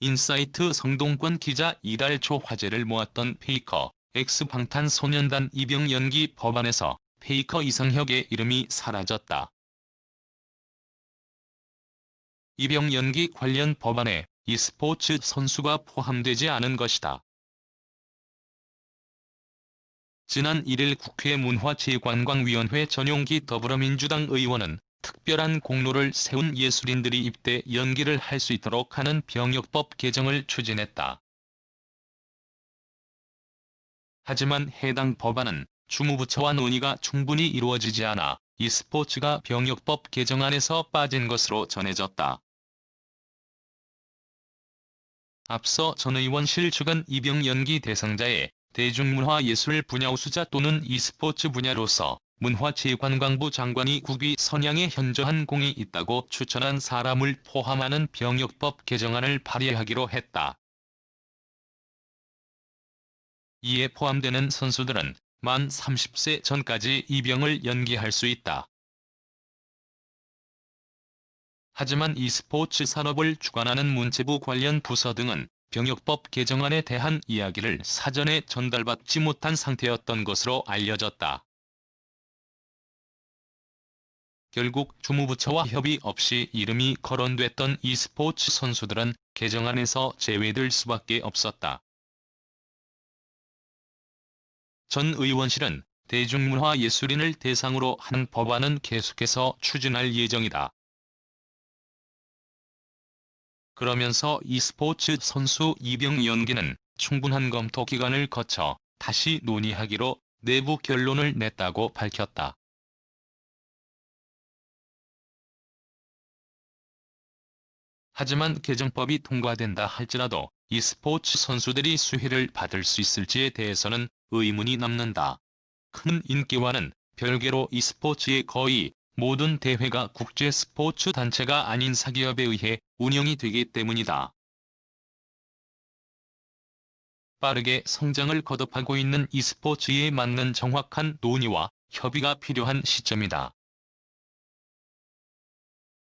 인사이트 성동권 기자 이달 초 화제를 모았던 페이커, 엑스방탄소년단 입영 연기 법안에서 페이커 이상혁의 이름이 사라졌다. 입영 연기 관련 법안에 e스포츠 선수가 포함되지 않은 것이다. 지난 1일 국회 문화재관광위원회 전용기 더불어민주당 의원은 특별한 공로를 세운 예술인들이 입대 연기를 할 수 있도록 하는 병역법 개정을 추진했다. 하지만 해당 법안은 주무부처와 논의가 충분히 이루어지지 않아 e스포츠가 병역법 개정안에서 빠진 것으로 전해졌다. 앞서 전 의원실 주간 입영 연기 대상자의 대중문화 예술 분야 우수자 또는 e스포츠 분야로서 문화체육관광부 장관이 국위 선양에 현저한 공이 있다고 추천한 사람을 포함하는 병역법 개정안을 발의하기로 했다. 이에 포함되는 선수들은 만 30세 전까지 입영을 연기할 수 있다. 하지만 e스포츠 산업을 주관하는 문체부 관련 부서 등은 병역법 개정안에 대한 이야기를 사전에 전달받지 못한 상태였던 것으로 알려졌다. 결국 주무부처와 협의 없이 이름이 거론됐던 e스포츠 선수들은 개정안에서 제외될 수밖에 없었다. 전 의원실은 대중문화 예술인을 대상으로 한 법안은 계속해서 추진할 예정이다. 그러면서 e스포츠 선수 입영 연기는 충분한 검토 기간을 거쳐 다시 논의하기로 내부 결론을 냈다고 밝혔다. 하지만 개정법이 통과된다 할지라도 e스포츠 선수들이 수혜를 받을 수 있을지에 대해서는 의문이 남는다. 큰 인기와는 별개로 e스포츠의 거의 모든 대회가 국제 스포츠 단체가 아닌 사기업에 의해 운영이 되기 때문이다. 빠르게 성장을 거듭하고 있는 e스포츠에 맞는 정확한 논의와 협의가 필요한 시점이다.